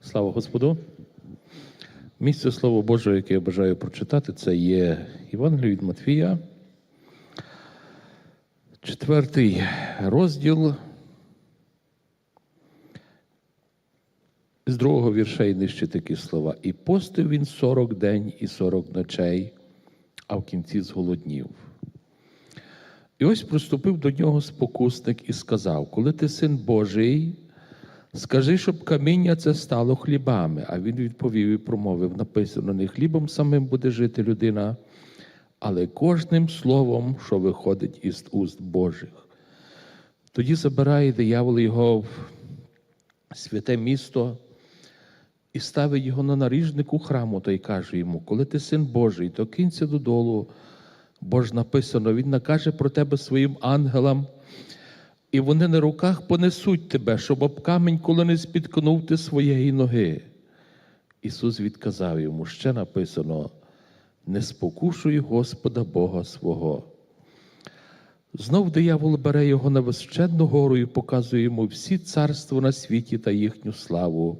Слава Господу. Місце Слова Божого, яке я бажаю прочитати, це є Євангеліє від Матфія, четвертий розділ з другого вірша і нижче такі слова. І постив він сорок день і сорок ночей, а в кінці зголоднів. І ось приступив до нього спокусник і сказав: Коли ти син Божий, скажи, щоб каміння це стало хлібами. А він відповів і промовив: написано: не хлібом самим буде жити людина, але кожним словом, що виходить із уст Божих. Тоді забирає диявол його в святе місто і ставить його на наріжнику храму та й каже йому: Коли ти син Божий, то кинься додолу. Бо ж написано, Він накаже про тебе своїм ангелам, і вони на руках понесуть тебе, щоб об камінь, коли не спіткнув ти своєї ноги. Ісус відказав йому, ще написано: не спокушуй Господа Бога свого. Знов диявол бере його на височенну гору і показує йому всі царства на світі та їхню славу,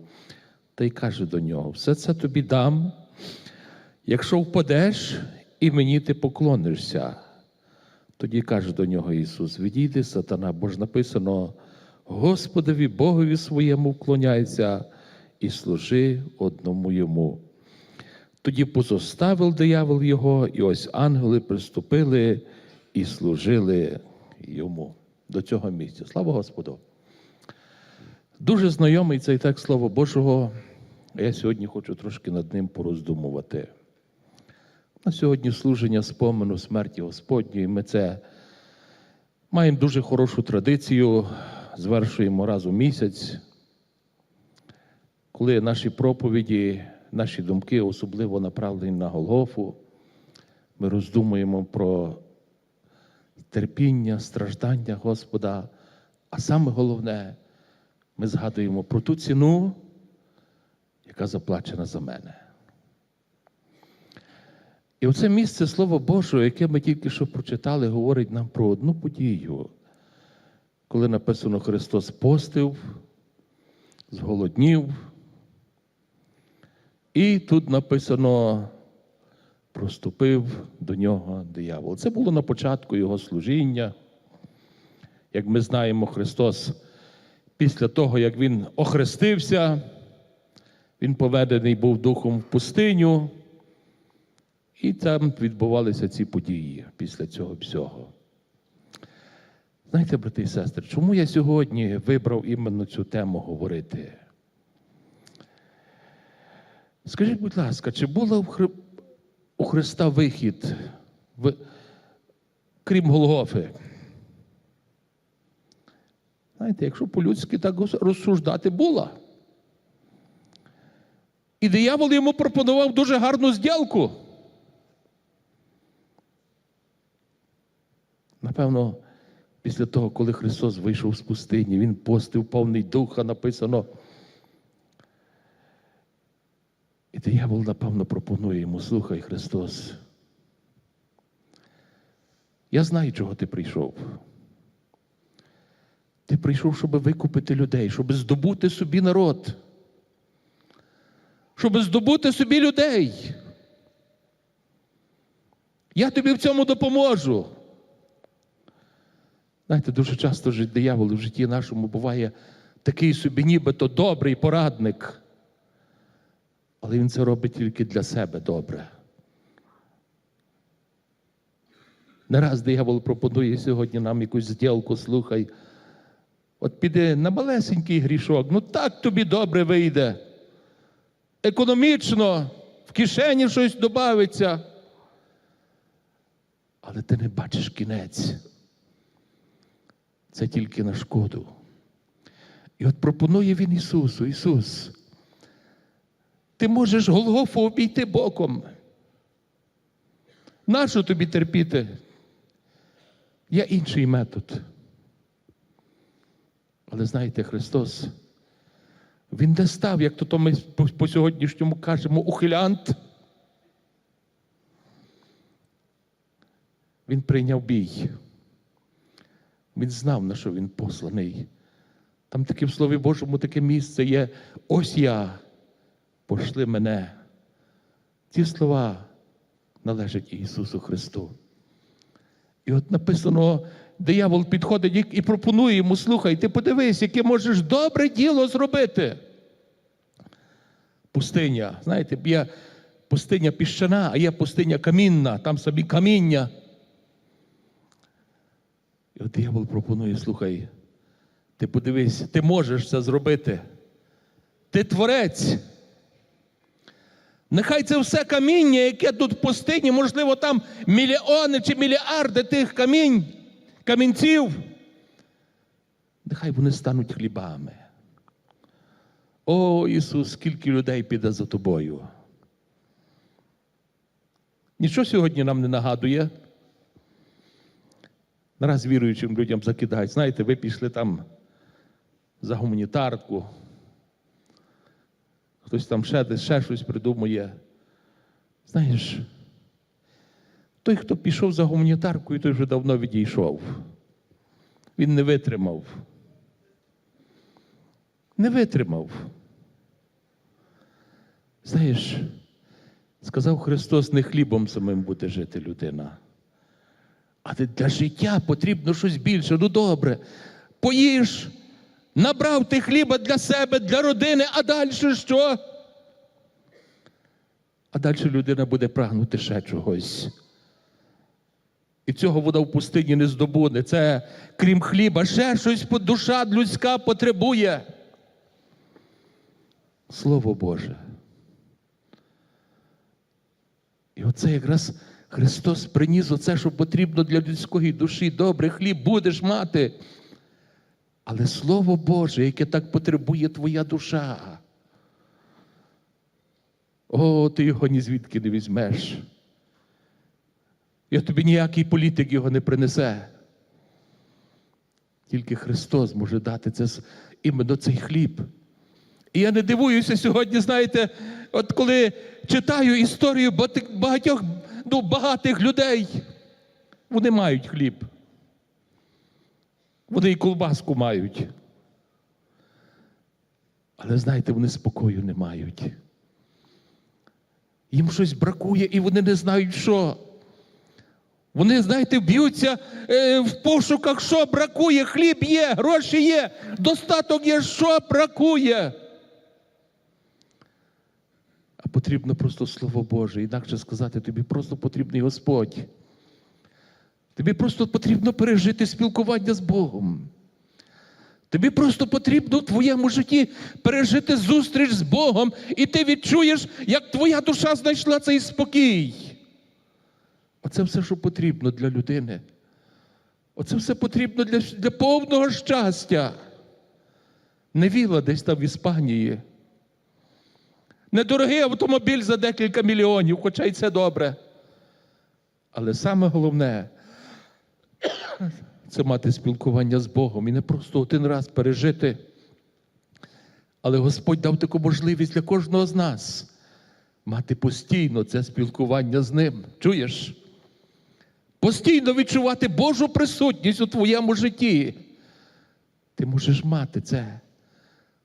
та й каже до нього: все це тобі дам, якщо впадеш і мені ти поклонишся. Тоді каже до нього Ісус: Відійди, сатана, бо ж написано: Господові Богові своєму вклоняйся і служи одному йому. Тоді позоставив диявол його, і ось ангели приступили і служили йому до цього місця. Слава Господу! Дуже знайомий цей текст Слова Божого. Я сьогодні хочу трошки над ним пороздумувати. На сьогодні служення спомену смерті Господньої. Ми це маємо дуже хорошу традицію, звершуємо раз у місяць, коли наші проповіді, наші думки особливо направлені на Голгофу, ми роздумуємо про терпіння, страждання Господа, а саме головне, ми згадуємо про ту ціну, яка заплачена за мене. І оце місце Слова Божого, яке ми тільки що прочитали, говорить нам про одну подію, коли написано Христос постив, зголоднів. І тут написано, проступив до нього диявол. Це було на початку Його служіння. Як ми знаємо, Христос після того, як Він охрестився, Він поведений був духом в пустиню. І там відбувалися ці події після цього всього. Знаєте, брати і сестри, чому я сьогодні вибрав іменно цю тему говорити? Скажіть, будь ласка, чи було у Христа вихід, в... крім Голгофи? Знаєте, якщо по-людськи так розсуждати була. І диявол йому пропонував дуже гарну зділку. Напевно, після того, коли Христос вийшов з пустині, Він постив повний духа, написано. І диявол, напевно, пропонує йому, слухай, Христос. Я знаю, чого ти прийшов. Ти прийшов, щоб викупити людей, щоб здобути собі народ, щоб здобути собі людей. Я тобі в цьому допоможу. Знаєте, дуже часто диявол в житті нашому буває такий собі, нібито добрий порадник. Але він це робить тільки для себе добре. Не раз диявол пропонує сьогодні нам якусь зділку, слухай. От піди на малесенький грішок, ну так тобі добре вийде. Економічно, в кишені щось додається. Але ти не бачиш кінець це тільки на шкоду. І от пропонує він Ісусу, Ісус, ти можеш Голгофу обійти боком. Нащо тобі терпіти? Є інший метод. Але знаєте, Христос, Він не став, як то ми по сьогоднішньому кажемо, ухилянт. Він прийняв бій. Він знав, на що він посланий. Там таке в Слові Божому таке місце є. Ось я, пошли мене. Ці слова належать Ісусу Христу. І от написано, диявол підходить і- пропонує йому, слухай, ти подивись, яке можеш добре діло зробити. Пустиня. Знаєте, є пустиня піщана, а є пустиня камінна, там собі каміння. І от диявол пропонує, слухай, ти подивись, ти можеш це зробити. Ти творець. Нехай це все каміння, яке тут в пустині, можливо, там мільйони чи мільярди тих камінь, камінців. Нехай вони стануть хлібами. О, Ісус, скільки людей піде за тобою. Нічого сьогодні нам не нагадує. Нараз віруючим людям закидають. Знаєте, ви пішли там за гуманітарку. Хтось там ще десь ще щось придумує. Знаєш, той, хто пішов за гуманітаркою, той вже давно відійшов. Він не витримав. Не витримав. Знаєш, сказав Христос, не хлібом самим буде жити людина. Але для життя потрібно щось більше. Ну добре, поїж, набрав ти хліба для себе, для родини, а далі що? А далі людина буде прагнути ще чогось. І цього вона в пустині не здобуде. Це, крім хліба, ще щось душа людська потребує. Слово Боже. І оце якраз Христос приніс оце, що потрібно для людської душі. Добре, хліб будеш мати. Але Слово Боже, яке так потребує твоя душа. О, ти його ні звідки не візьмеш. І тобі ніякий політик його не принесе. Тільки Христос може дати це іменно цей хліб. І я не дивуюся сьогодні, знаєте, от коли читаю історію багатьох ну, багатих людей, вони мають хліб. Вони і колбаску мають. Але знаєте, вони спокою не мають. Їм щось бракує, і вони не знають, що. Вони, знаєте, б'ються е, в пошуках, що бракує, хліб є, гроші є, достаток є, що бракує. Потрібно просто Слово Боже. Інакше сказати, тобі просто потрібний Господь. Тобі просто потрібно пережити спілкування з Богом. Тобі просто потрібно в твоєму житті пережити зустріч з Богом, і ти відчуєш, як твоя душа знайшла цей спокій. Оце все, що потрібно для людини. Оце все потрібно для, для повного щастя. Не віла десь там в Іспанії. Недорогий автомобіль за декілька мільйонів, хоча й це добре. Але саме головне це мати спілкування з Богом і не просто один раз пережити. Але Господь дав таку можливість для кожного з нас мати постійно це спілкування з Ним. Чуєш? Постійно відчувати Божу присутність у твоєму житті. Ти можеш мати це.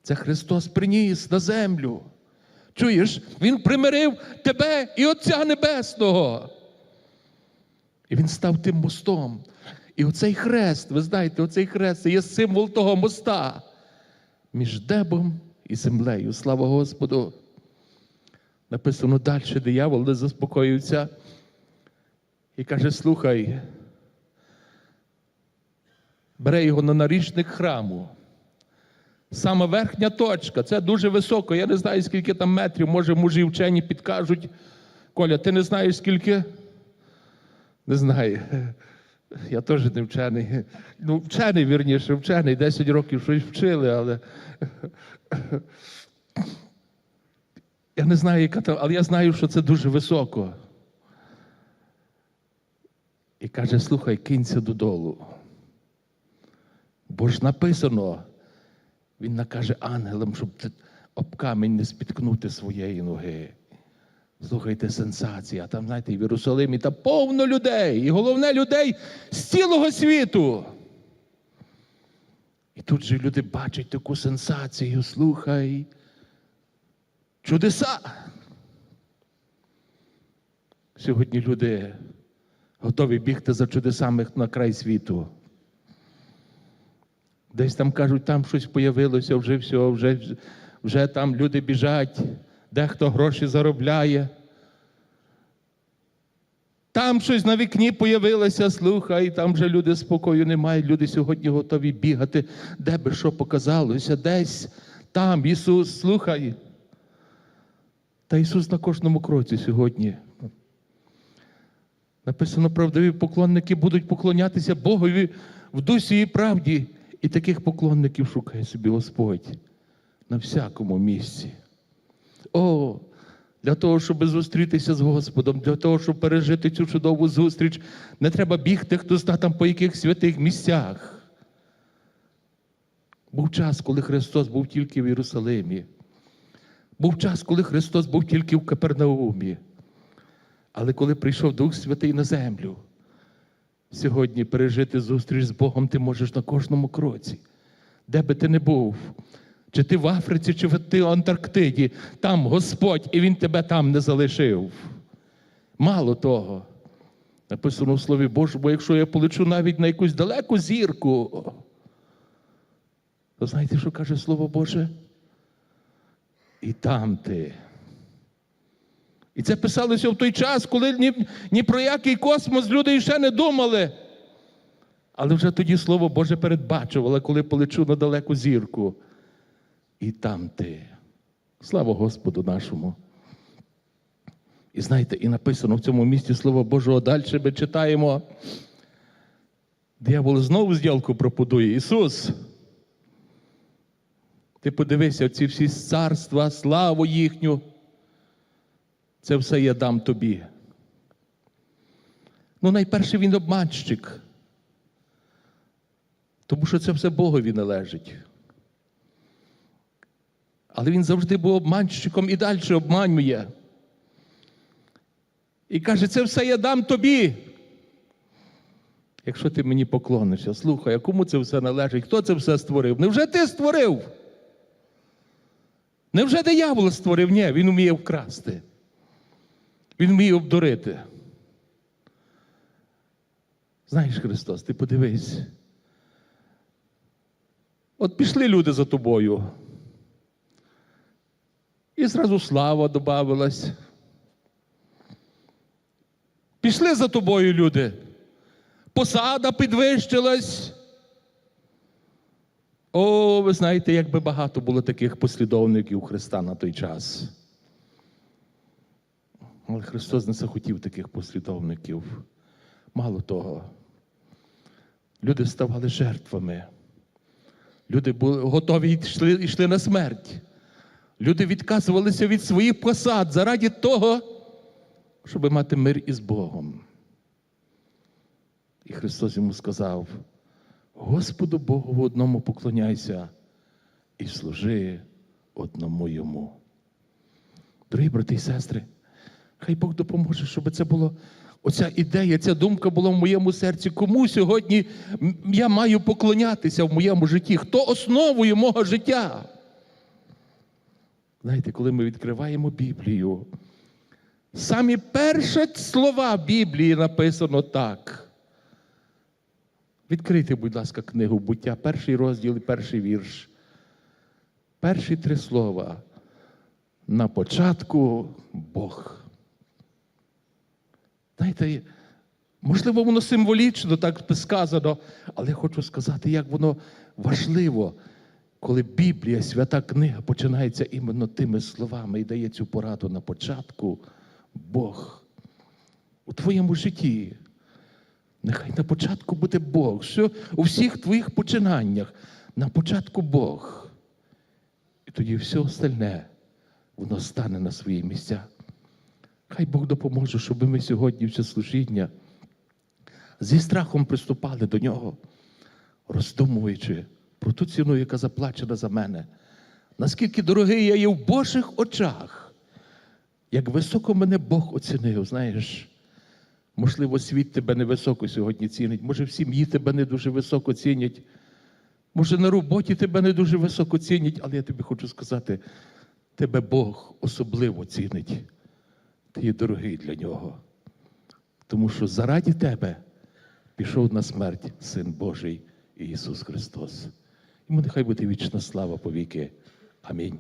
Це Христос приніс на землю. Чуєш, Він примирив тебе і Отця Небесного. І він став тим мостом. І оцей хрест, ви знаєте, оцей хрест це є символ того моста між небом і землею. Слава Господу. Написано далі, диявол не заспокоївся і каже: слухай, бере його на нарічник храму. Саме верхня точка, це дуже високо. Я не знаю, скільки там метрів, може, мужі вчені підкажуть. Коля, ти не знаєш скільки? Не знаю. Я теж не вчений. Ну, вчений, вірніше, вчений. 10 років щось вчили, але. Я не знаю, яка там, але я знаю, що це дуже високо. І каже: слухай, кинься додолу. Бо ж написано, він накаже ангелам, щоб об камінь не спіткнути своєї ноги. Слухайте, сенсація. Там, знаєте, в Єрусалимі там повно людей. І головне людей з цілого світу. І тут же люди бачать таку сенсацію. Слухай. Чудеса. Сьогодні люди готові бігти за чудесами на край світу. Десь там кажуть, там щось появилося, вже все, вже, вже там люди біжать, дехто гроші заробляє. Там щось на вікні появилося, слухай, там вже люди спокою немає. Люди сьогодні готові бігати, де би що показалося, десь там Ісус, слухай. Та Ісус на кожному кроці сьогодні. Написано, правдиві поклонники будуть поклонятися Богові в дусі і правді. І таких поклонників шукає собі Господь на всякому місці. О, для того, щоб зустрітися з Господом, для того, щоб пережити цю чудову зустріч, не треба бігти, хто зна там по яких святих місцях. Був час, коли Христос був тільки в Єрусалимі. Був час, коли Христос був тільки в Капернаумі. Але коли прийшов Дух Святий на землю, сьогодні пережити зустріч з Богом ти можеш на кожному кроці, де би ти не був. Чи ти в Африці, чи ти в Антарктиді, там Господь, і Він тебе там не залишив. Мало того, написано в Слові Божому, якщо я полечу навіть на якусь далеку зірку, то знаєте, що каже Слово Боже? І там ти. І це писалося в той час, коли ні, ні про який космос люди ще не думали. Але вже тоді Слово Боже передбачувало, коли полечу на далеку зірку. І там ти. Слава Господу нашому. І знаєте, і написано в цьому місці Слово Божого далі ми читаємо. Диявол знову зділку пропудує. Ісус. Ти подивися, ці всі царства, славу їхню. Це все я дам тобі. Ну, найперше він обманщик. Тому що це все Богові належить. Але він завжди був обманщиком і далі обманює. І каже, це все я дам тобі. Якщо ти мені поклонишся, слухай, а кому це все належить? Хто це все створив? Невже ти створив? Невже диявол створив? Ні, він вміє вкрасти. Він вміє обдурити. Знаєш, Христос, ти подивись. От пішли люди за тобою. І зразу слава додавилась. Пішли за тобою люди. Посада підвищилась. О, ви знаєте, як би багато було таких послідовників Христа на той час. Але Христос не захотів таких послідовників. Мало того, люди ставали жертвами. Люди були готові йшли, йшли на смерть. Люди відказувалися від своїх посад заради того, щоб мати мир із Богом. І Христос йому сказав: Господу Богу в одному поклоняйся і служи одному йому. Дорогі брати і сестри, хай Бог допоможе, щоб це було. Оця ідея, ця думка була в моєму серці. Кому сьогодні я маю поклонятися в моєму житті? Хто основує мого життя? Знаєте, коли ми відкриваємо Біблію, самі перші слова Біблії написано так. Відкрийте, будь ласка, книгу буття, перший розділ і перший вірш. Перші три слова. На початку Бог. Знаєте, можливо, воно символічно так сказано, але я хочу сказати, як воно важливо, коли Біблія, свята книга, починається іменно тими словами і дає цю пораду на початку Бог. У твоєму житті. Нехай на початку буде Бог. Все, у всіх твоїх починаннях на початку Бог. І тоді все остальне, воно стане на свої місця. Хай Бог допоможе, щоб ми сьогодні все служіння зі страхом приступали до нього, роздумуючи про ту ціну, яка заплачена за мене. Наскільки дорогий я є в Божих очах, як високо мене Бог оцінив, знаєш. Можливо, світ тебе невисоко сьогодні цінить, може в сім'ї тебе не дуже високо цінять, може на роботі тебе не дуже високо цінять, але я тобі хочу сказати, тебе Бог особливо цінить. Ти є дорогий для нього. Тому що заради тебе пішов на смерть Син Божий Ісус Христос. Йому нехай буде вічна слава повіки. Амінь.